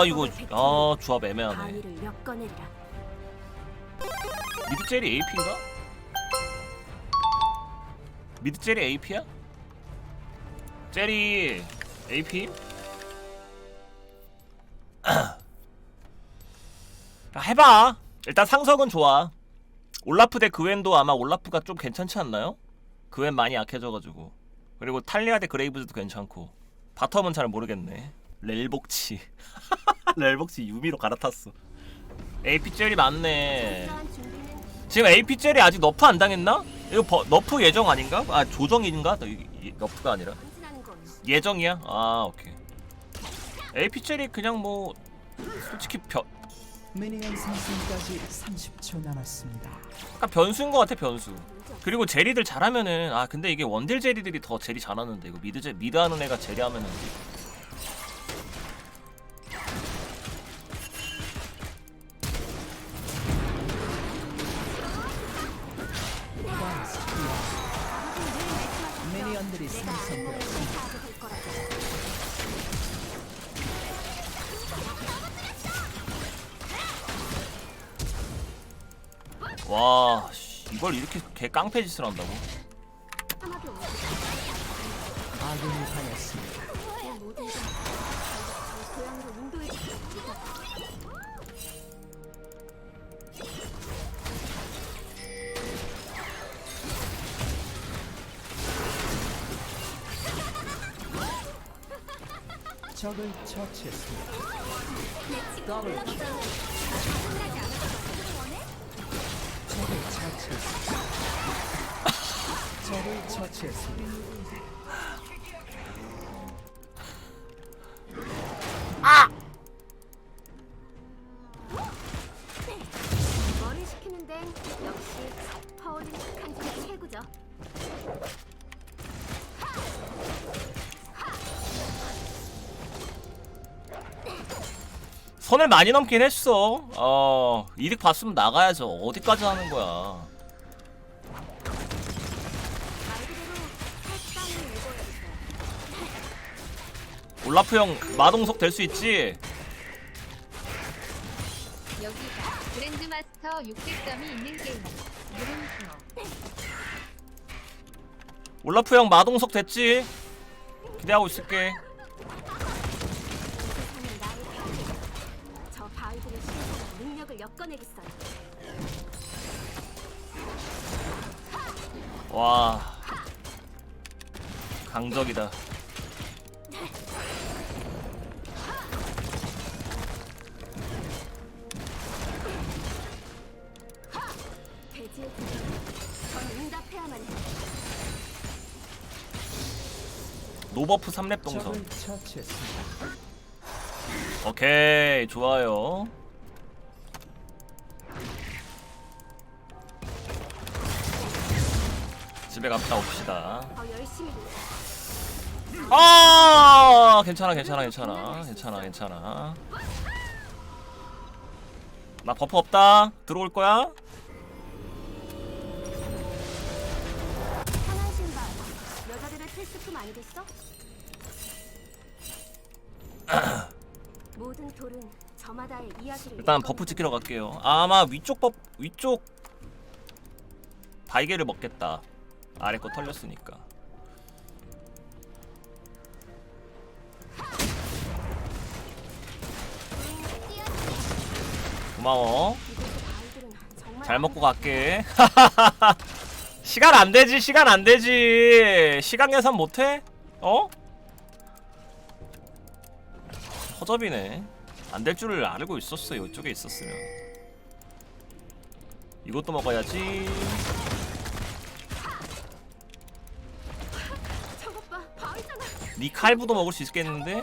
아 이거 아 조합 애매하네 바위를 엮어내리라. 미드 젤이 AP인가? 미드 젤이 AP야? 젤이 AP? 아, 해봐 일단 상석은 좋아 올라프 대 그웬도 아마 올라프가 좀 괜찮지 않나요? 그웬 많이 약해져가지고 그리고 탈리아 대 그레이브즈도 괜찮고 바텀은 잘 모르겠네 렐복치 렐복치 유미로 갈아탔어 AP 젤이 많네 지금 AP 젤이 아직 너프 안 당했나? 이거 버, 너프 예정 아닌가? 아 조정인가? 너프가 아니라 예정이야? 아 오케이 AP 젤이 그냥 뭐 솔직히 변 미니언 생성까지 30초 남았습니다. 약간 변수인 것 같아 변수 그리고 제리들 잘하면은 아 근데 이게 원딜 제리들이 더 제리 잘하는데 이거 미드 제 미드 하는 애가 제리 하면은 미니언들이 생성되었습니다. 하게 될 거라고. 와 씨, 이걸 이렇게 개 깡패 짓을 한다고? 하나도 없는 아군이 당했습니다. 적을 처치했습니다. 더블 킬. 적을 처치했습니다. 적을 처치했습니다. 선을 많이 넘긴 했어 어 이득 봤으면 나가야죠 어디까지 하는 거야. 올라프 형 마동석 될 수 있지? 여기가 그랜드마스터 600점이 있는 게임. 물음표. 올라프 형 마동석 됐지? 기대하고 있을게 세상은 나의 바위. 저 바위들을 실어서 엮어내겠어요. 와 강적이다 응답해야만 해. 노버프 3렙 동선 적을 처치했습니다. 오케이 좋아요 집에 갔다 옵시다. 아 괜찮아 괜찮아 괜찮아 괜찮아 괜찮아. 나 버프 없다. 들어올 거야? 편한 신발. 여자들의 필수품 아니겠어? 모든 돌은 저마다의 이야기를 일단 버프 지키러 갈게요. 아마 위쪽 버 위쪽 바이게를 먹겠다 아래 거 털렸으니까. 고마워. 잘 먹고 갈게. 시간 안 되지 시간 안 되지. 시간 계산 못해? 어? 허접이네. 안 될 줄을 알고 있었어 이쪽에 있었으면. 이것도 먹어야지 니 칼부도 먹을 수 있겠는데?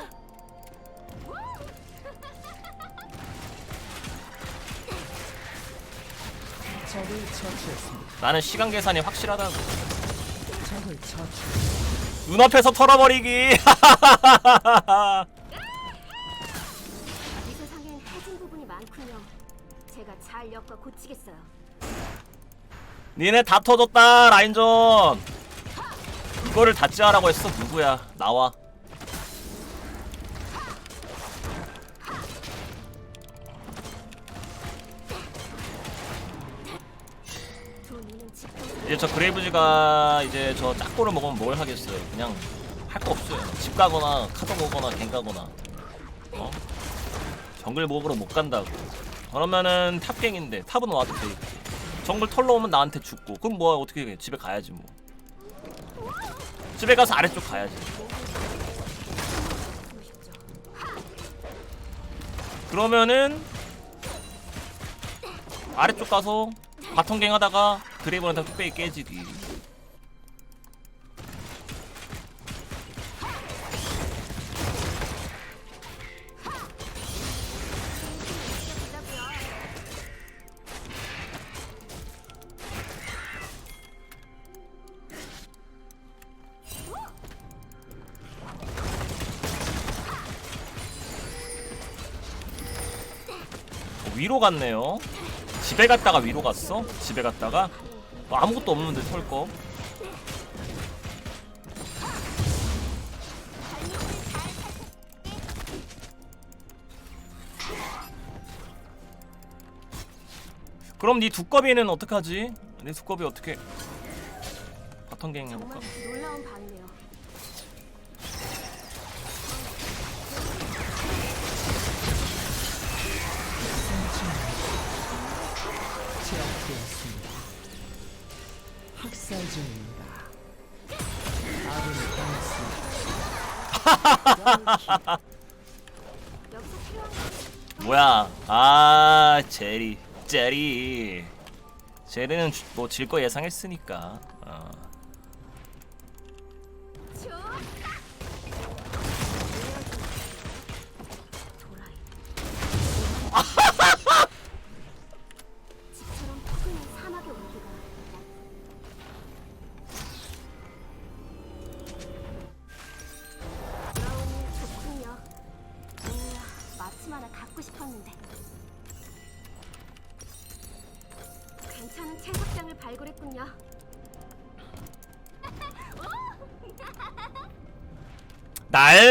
적을 처치했습니다. 나는 시간 계산이 확실하다고 적을 처치. 눈앞에서 털어버리기 이 세상엔 해진 부분이 많군요. 제가 잘 엮어 고치겠어요. 니네 다 터졌다 라인전 그거를 닫지 하라고 했어. 누구야? 나와. 이제 저 그레이브즈가 이제 저 짝고를 먹으면 뭘 하겠어요? 그냥 할 거 없어요. 집 가거나 카드 먹거나 갱 가거나. 어? 정글 목으로 못 간다고. 그러면은 탑갱인데 탑은 와도 돼. 정글 털러 오면 나한테 죽고. 그럼 뭐야 어떻게 해? 집에 가야지 뭐. 집에 가서 아래쪽 가야지. 그러면은 아래쪽 가서 바텀갱 하다가 그레이브한테 뚝배기 깨지기 위로 갔네요 집에 갔다가 위로 갔어? 집에 갔다가 뭐 아무것도 없는데 털거 그럼 네 두꺼비는 어떡하지? 네 두꺼비 어떻게 바텀 갱 해볼까? 정말 놀라운 밤이네요. 뭐야? 아 제리, 제리, 제리는 뭐 질 거 예상했으니까. 어.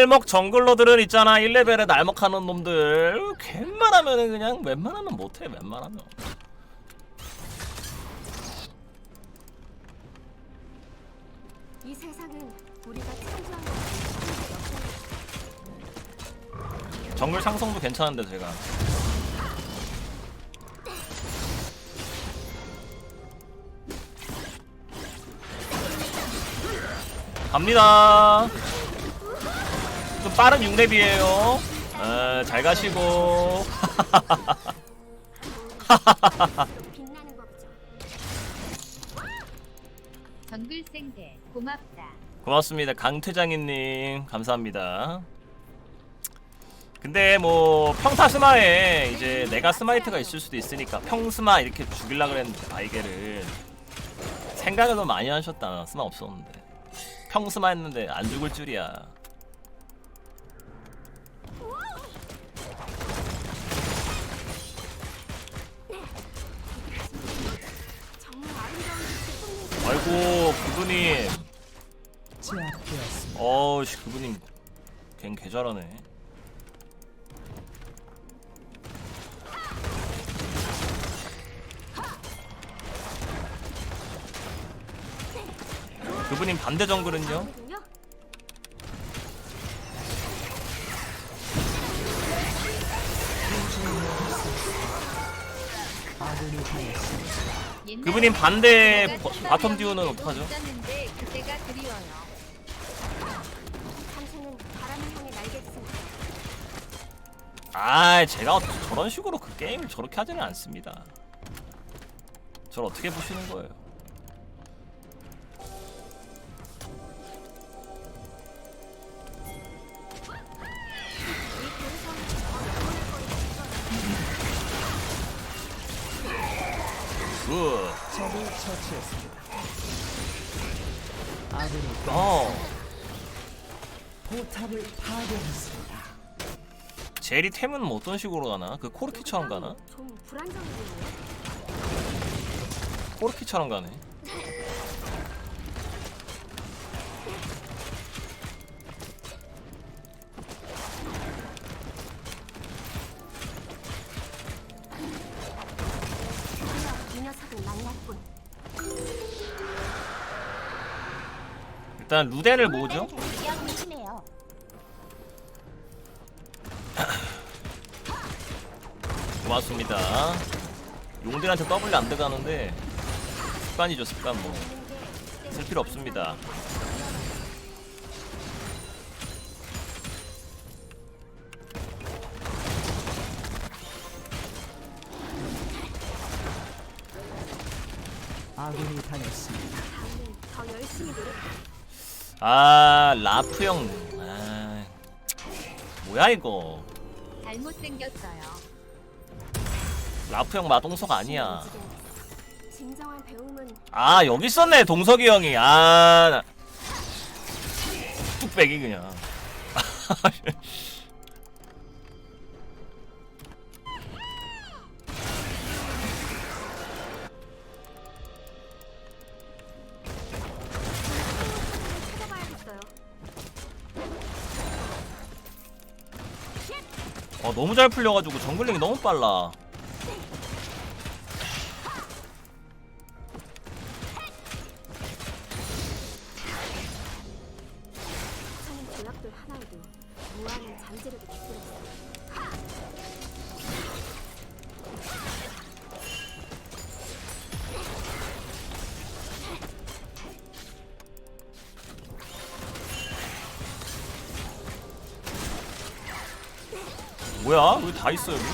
날먹 정글러들은 있잖아. 1레벨에 날먹하는 놈들. 웬만하면은 그냥 웬만하면 못해 웬만하면. 이 세상은 우리가 창조한 것 정글 상성도 괜찮은데 제가. 갑니다. 좀 빠른 6렙이에요. 에, 잘 가시고. 정글생대 고맙다. 고맙습니다 강태장이님. 감사합니다. 근데 뭐 평타 스마에 이제 내가 스마이트가 있을 수도 있으니까 평스마 이렇게 죽일라 그랬는데 바이게를. 생각을 너무 많이 하셨다. 스마 없었는데. 평스마 했는데 안 죽을 줄이야 아이고 제압되었습니다. 어우씨 그분님 걘 개잘하네 그분님 반대 정글은요? 아군이 당했습니다. 그분님 반대 버- 바텀 듀오는 날개짓을 아 제가 저런 식으로 그 게임을 저렇게 하지는 않습니다. 저를 어떻게 보시는 거예요 아군이 어. 포탑을 파괴했습니다. 제리 템은 뭐 어떤 식으로 가나? 그 코르키처럼 가나? 좀 불안정해 보이네요. 코르키처럼 가네 일단 루덴을 모으죠. 고맙습니다. 용들한테 W 안 들어가는데 습관이죠 습관 뭐 쓸 필요 없습니다. 아군이 당했습니다. 더 열심히 노력. 아 라프 형. 아, 뭐야 이거. 잘못생겼어요. 라프 형 마동석 아니야. 진정한 배움은 아 여기 있었네 동석이 형이. 아. 나- 뚝배기 그냥. 어 너무 잘 풀려가지고 정글링이 너무 빨라. 다 있어 여기.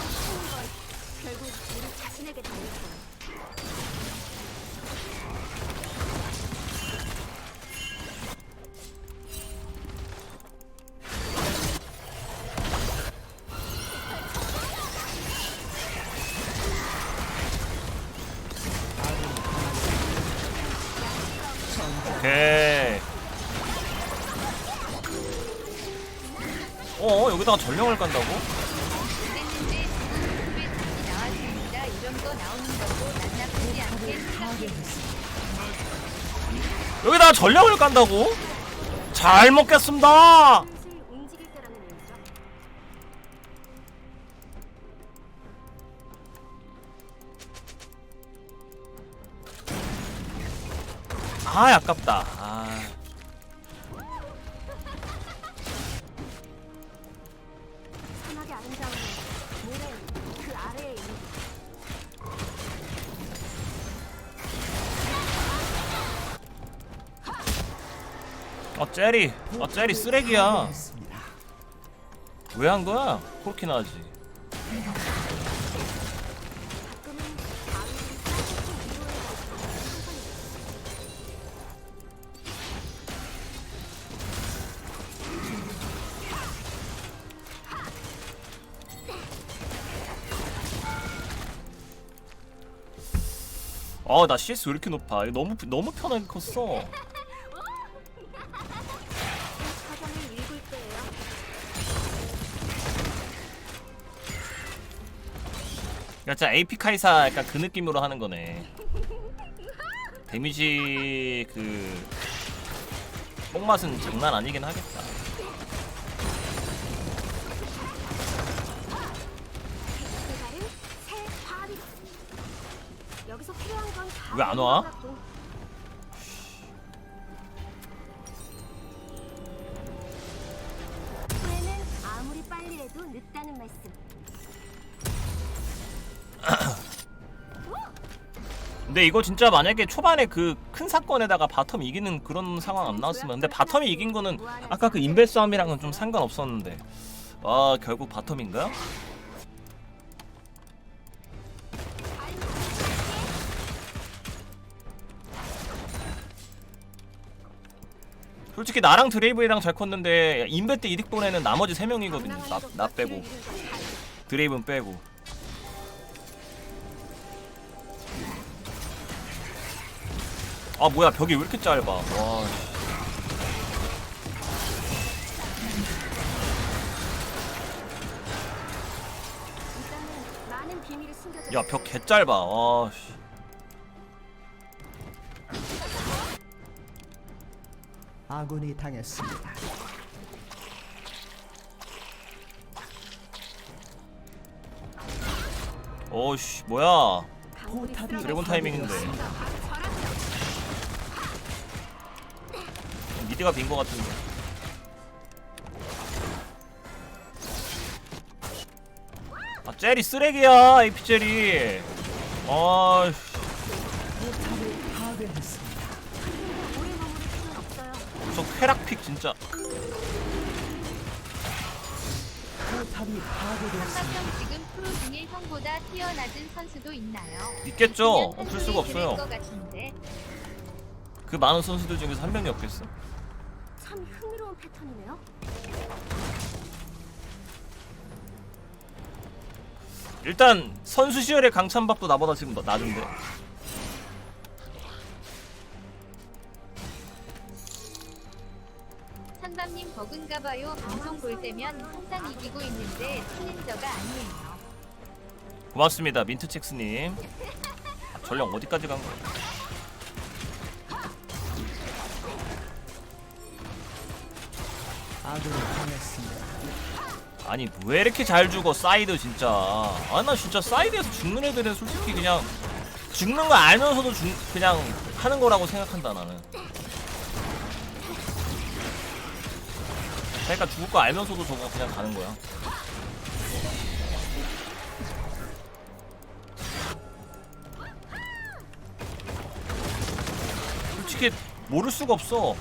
오케이. 어 여기다가 전령을 간다고? 여기다가 전령을 간다고? 잘 먹겠습니다. 아 아깝다. 아. 어 젤리. 어 젤리 쓰레기야. 왜 한 거야? 그렇게나 하지. 아나 CS 왜 이렇게 높아? 너무 너무 편하게 컸어. 그러니까 진짜 AP 카이사 약간 그 느낌으로 하는 거네. 데미지 그 뽕맛은 장난 아니긴 하겠다. 다. 왜안 와? 근데 이거 진짜 만약에 초반에 그 큰 사건에다가 바텀 이기는 그런 상황 안 나왔으면 근데 바텀이 이긴 거는 아까 그 인베 싸움이랑은 좀 상관없었는데 아 결국 바텀인가? 솔직히 나랑 드레이브랑 잘 컸는데 인베 때 이득 보내는 나머지 세 명이거든요. 나, 나 빼고 드레이브는 빼고. 아 뭐야 벽이 왜 이렇게 짧아? 와. 야 벽 개 짧아. 와. 씨. 아군이 당했습니다. 어씨 뭐야? 포탑이 드래곤 타이밍인데. 미드 어디가 빈거 같은데 아 젤이 쓰레기야 AP 젤이 아씨. 저 쾌락픽 진짜 포탑이 파괴되었습니다. 삼각형 지금 프로 중에 형보다 뛰어나은 선수도 있나요? 있겠죠 없을 수가 없어요 것. 그 많은 선수들 중에서 한 명이 없겠어 참 흥미로운 패턴이네요. 일단 선수 시절의 강찬밥도 나보다 지금 더 낮은데 산밤님 버근가봐요. 방송 볼 때면 항상 이기고 있는데 챌린저가 아니에요. 고맙습니다 민트첵스님 아, 전령 어디까지 간 거야 아니 왜 이렇게 잘 죽어 사이드 진짜. 아 나 진짜 사이드에서 죽는 애들은 솔직히 그냥 죽는 거 알면서도 죽 그냥 하는 거라고 생각한다 나는. 그러니까 죽을 거 알면서도 저거 그냥 가는 거야. 솔직히 모를 수가 없어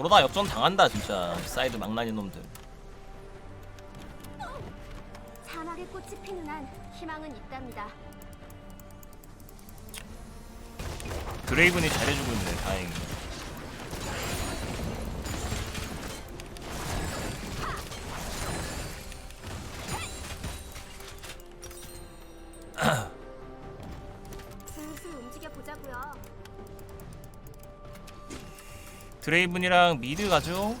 저러다 역전 당한다 진짜. 사이드 망나니 놈들. 사막의 꽃이 피는 한 희망은 있답니다. 드레이븐이 잘해주고 있네 다행히 드레이븐이랑 미드 가죠.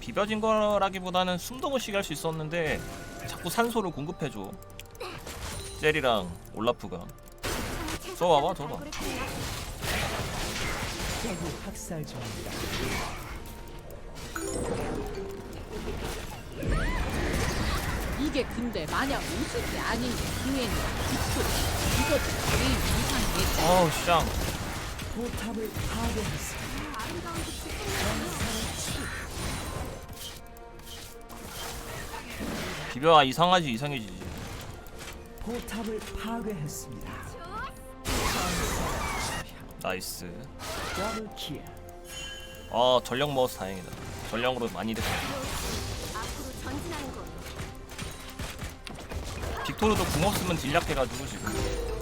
비벼진 거라기보다는 숨도 못 쉬게 할 수 있었는데 자꾸 산소를 공급해줘. 젤이랑 올라프가. 써봐. 적이 학살 중입니다. 이게 근데 마냥 웃을 게 아닌데 그애는 빅소리 이것도 제일 이상해 어우 쌍 포탑을 파괴했습니다. 비벼 이상하지 이상해지지 포탑을 파괴했습니다. 나이스 더블 킬. 아 전령 먹어서 다행이다 전령으로 많이 됐다. 빅토르도 궁 없으면 딜약해가지고 지금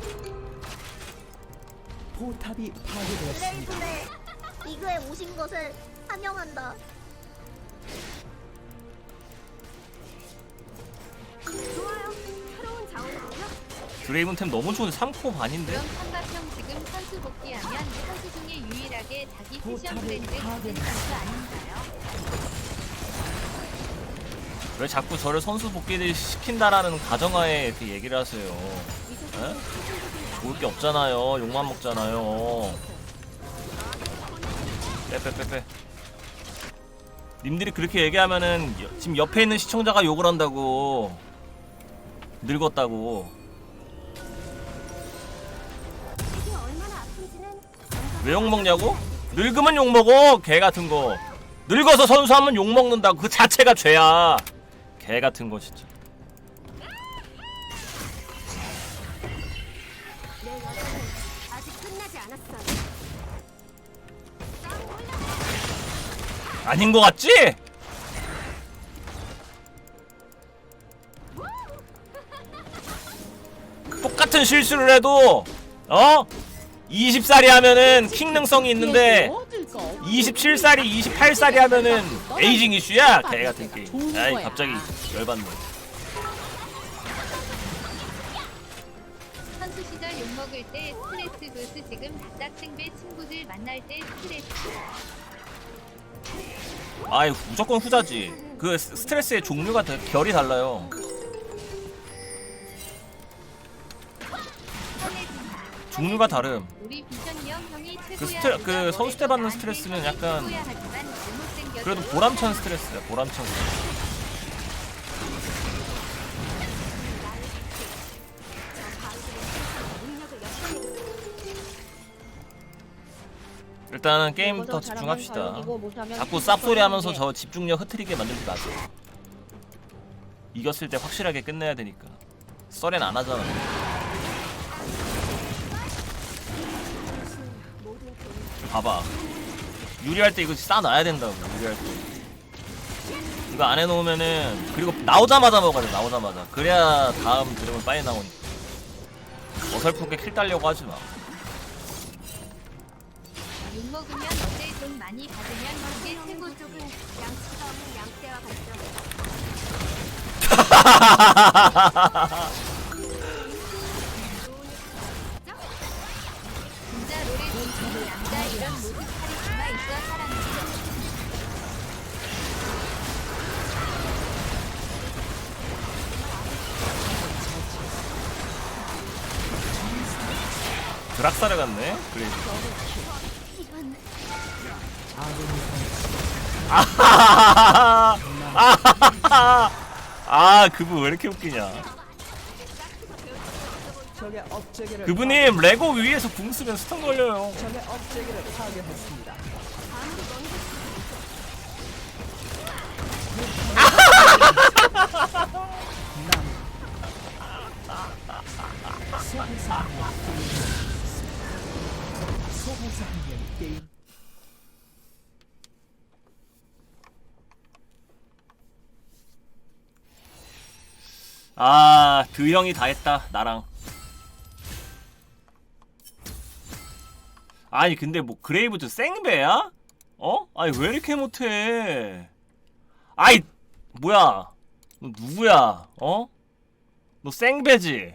포탑이 파괴되었습니다. 레이븐의 리그에 오신 것을 환영한다. 좋아요. 새로운 자원이군요. 드레이븐 템 너무 좋은데 3코 반인데 그럼 삼각형 지금 선수 복귀하면 선수 중에 유일하게 자기 패션 브랜드 선수 아닌가요? 왜 자꾸 저를 선수 복귀를 시킨다라는 가정하에 이렇게 얘기를 하세요 이 에? 최신적인 좋을 게 없잖아요. 욕만 먹잖아요. 빼빼빼빼. 님들이 그렇게 얘기하면은 여- 지금 옆에 있는 시청자가 욕을 한다고. 늙었다고. 이게 얼마나 아픈지는 왜 욕 먹냐고? 늙으면 욕 먹어 개 같은 거. 늙어서 선수하면 욕 먹는다고 그 자체가 죄야. 개 같은 거 진짜 아닌 거 같지? 똑같은 실수를 해도 어? 20살이 하면은 킹 능성이 있는데 27살이 28살이 하면은 에이징 이슈야 개 같은 게임 아이 갑자기 열받네 선수 시절 욕 먹을 때 스트레스 부스 지금 다짝생배 친구들 만날 때 스트레스. 아이 무조건 후자지. 그 스- 스트레스의 종류가 다- 결이 달라요. 종류가 다름. 그 스트레- 그 선수 때 받는 스트레스는 약간 그래도 보람찬 스트레스야 보람찬 스트레스 일단은 게임 더 집중합시다. 자꾸 쌉소리 하면서 저 집중력 흐트리게 만들지 마세요. 이겼을 때 확실하게 끝내야 되니까. 썰엔 안 하잖아 봐봐. 유리할 때 이거 싸놔야 된다고 유리할 때. 이거 안 해놓으면은 그리고 나오자마자 먹어야 돼 나오자마자. 그래야 다음 드럼은 빨리 나오니까. 어설프게 킬 따려고 하지 마. 욕 먹으면 어때 돈 많이 받으면 그게 친구 쪽은 없는 양떼와 같죠. 드락사르 같네 그래 아하하하하 아하하하 아 그분 왜 이렇게 웃기냐? 적의 업체계를 그분님 레고 위에서 궁 쓰면 스턴 걸려요. 파- 적의 업체계를 파괴했습니다. 소환사 한 명 소환사 한명 게임 아 드형이 다 했다 나랑 아니 근데 뭐 그레이브즈 생배야? 어? 아니 왜 이렇게 못해 아이 뭐야 너 누구야 어? 너 생배지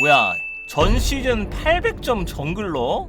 뭐야 전 시즌 800점 정글러?